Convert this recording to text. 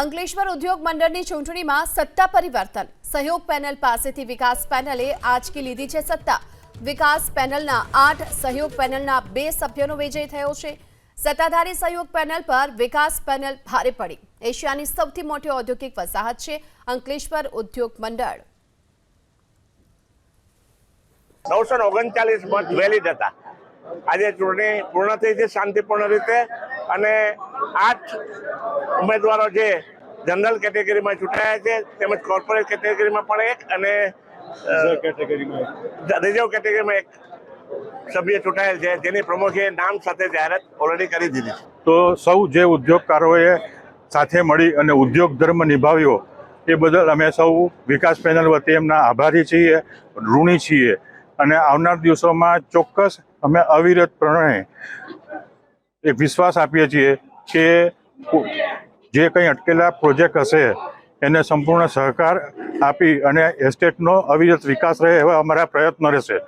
અંકલેશ્વર ઉદ્યોગ મંડળની ચૂંટણીમાં સત્તા પરિવર્તન. સહયોગ પેનલ પાસેથી વિકાસ પેનલે આજકી લીધી છે સત્તા. વિકાસ પેનલના આઠ સહયોગ પેનલના બે સભ્યોનો વિજય થયો છે. સત્તાધારી સહયોગ પેનલ પર વિકાસ પેનલ ભારે પડી. એશિયાની સૌથી મોટી ઔદ્યોગિક વસાહત છે અંકલેશ્વર ઉદ્યોગ મંડળ. નવસો ઓગણચાલીસ મત વેલિડ હતા. આજે ચૂંટણી પૂર્ણ થઈ છે, શાંતિપૂર્ણ રીતે. અને આઠ ઉમેદવારો જે જનરલ કેટેગરીમાં ચૂંટાયા છે તેમજ કોર્પોરેટ કેટેગરીમાં પણ એક અને રિઝર્વ કેટેગરીમાં એક. સભ્ય ચૂંટાયેલ છે જેની પ્રમુખે નામ સાથે જાહેરાત ઓલરેડી કરી દીધી છે. તો સૌ જે ઉદ્યોગકારોએ સાથે મળી અને ઉદ્યોગ ધર્મ નિભાવ્યો એ બદલ અમે સૌ વિકાસ પેનલ વતી એમના આભારી છીએ ઋણી છીએ. અને આવનાર દિવસોમાં ચોક્કસ અમે અવિરતપણે એક વિશ્વાસ આપીએ છીએ કે જે કંઈ અટકેલા પ્રોજેક્ટ હશે, એને સંપૂર્ણ સહકાર આપી અને એસ્ટેટનો અવિરત વિકાસ રહે એવા અમારા પ્રયત્નો રહેશે.